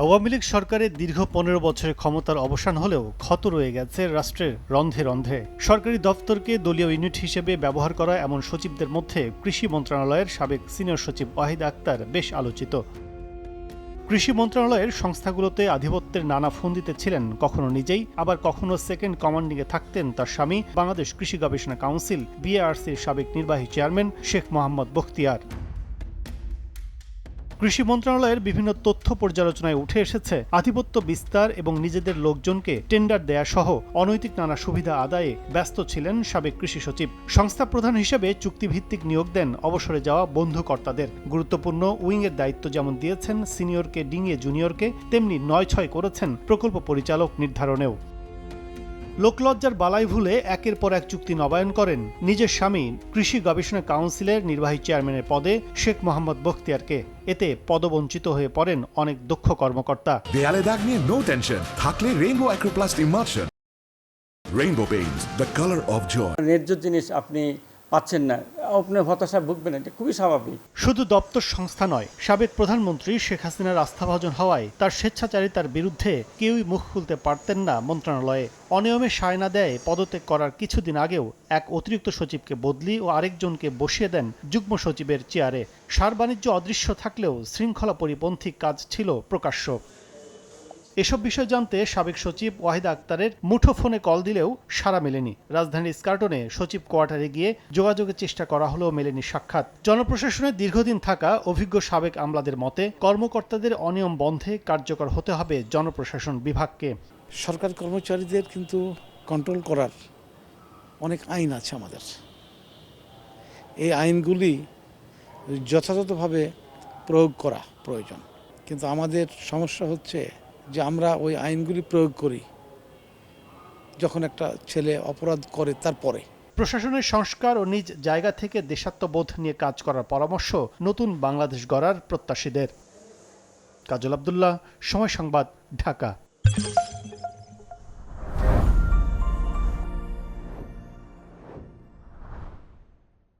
আওয়ামী লীগ সরকারের দীর্ঘ পনেরো বছরের ক্ষমতার অবসান হলেও ক্ষত রয়ে গেছে রাষ্ট্রের রন্ধে রন্ধে। সরকারি দফতরকে দলীয় ইউনিট হিসেবে ব্যবহার করা এমন সচিবদের মধ্যে কৃষি মন্ত্রণালয়ের সাবেক সিনিয়র সচিব ওয়াহিদ আক্তার বেশ আলোচিত। কৃষি মন্ত্রণালয়ের সংস্থাগুলোতে আধিপত্যের নানা ফন্দিতে ছিলেন, কখনো নিজেই, আবার কখনো সেকেন্ড কমান্ডিংয়ে থাকতেন তার স্বামী, বাংলাদেশ কৃষি গবেষণা কাউন্সিল বিএআরসির সাবেক নির্বাহী চেয়ারম্যান শেখ মোহাম্মদ বখতিয়ার। কৃষি মন্ত্রণালয়ের বিভিন্ন তথ্য পর্যালোচনায় উঠে এসেছে আধিপত্য বিস্তার এবং নিজেদের লোকজনকে টেন্ডার দেয়া সহ অনৈতিক নানা সুবিধা আদায়ে ব্যস্ত ছিলেন সাবেক কৃষি সচিব। সংস্থা প্রধান হিসেবে চুক্তিভিত্তিক নিয়োগ দেন অবসরে যাওয়া বন্ধুকর্তাদের। গুরুত্বপূর্ণ উইংয়ের দায়িত্ব যেমন দিয়েছেন সিনিয়রকে, ডিঙিয়ে জুনিয়রকে, তেমনি নয় ছয় করেছেন প্রকল্প পরিচালক নির্ধারণেও। লোকলজ্জার বালাই ভুলে একের পর এক চুক্তি নবায়ন করেন নিজের স্বামী কৃষি গবেষণা কাউন্সিলের নির্বাহী চেয়ারম্যানের পদে শেখ মোহাম্মদ বখতিয়ারকে। এতে পদবঞ্চিত হয়ে পড়েন অনেক দক্ষ কর্মকর্তা। দেয়ালে দাগ নিয়ে নো টেনশন থাকলে Rainbow Acroplast emulsion Rainbow paints the colour of joy ন্যায্য জিনিস আপনি পাচ্ছেন না। আপনি হতাশা ভুগবেন এটা খুবই স্বাভাবিক। শুধু দপ্তর সংস্থা নয়, সাবেক প্রধানমন্ত্রী শেখ হাসিনার আস্থাভাজন হওয়ায় তার স্বেচ্ছাচারিতার বিরুদ্ধে কেউই মুখ খুলতে পারতেন না মন্ত্রণালয়ে। অনিয়মে সায়না দেয়, পদত্যাগ করার কিছুদিন আগেও এক অতিরিক্ত সচিবকে বদলি ও আরেকজনকে বসিয়ে দেন যুগ্ম সচিবের চেয়ারে। সার বাণিজ্য অদৃশ্য থাকলেও শৃঙ্খলা পরিপন্থী কাজ ছিল প্রকাশ্য। এসব বিষয় জানতে সাবেক সচিব ওয়াহিদা আক্তারের মুঠোফোনে কল দিলেও সাড়া মেলেনি। রাজধানীর স্কার্টনে সচিব কোয়ার্টারে গিয়ে যোগাযোগের চেষ্টা করা হলেও মেলেনি সাক্ষাৎ। জনপ্রশাসনে দীর্ঘদিন থাকা অভিজ্ঞ সাবেক আমলাদের মতে, কর্মকর্তাদের অনিয়ম বন্ধে কার্যকর হতে হবে জনপ্রশাসন বিভাগকে। সরকার কর্মচারীদের কিন্তু কন্ট্রোল করার অনেক আইন আছে আমাদের। এই আইনগুলি যথাযথভাবে প্রয়োগ করা প্রয়োজন। কিন্তু আমাদের সমস্যা হচ্ছে যে আমরা ওই আইনগুলি প্রয়োগ করি যখন একটা ছেলে অপরাধ করে তারপরে। প্রশাসনের সংস্কার ও নিজ জায়গা থেকে দেশাত্মবোধ নিয়ে কাজ করার পরামর্শ নতুন বাংলাদেশ গড়ার প্রত্যাশীদের। কাজল আবদুল্লাহ, সময় সংবাদ, ঢাকা।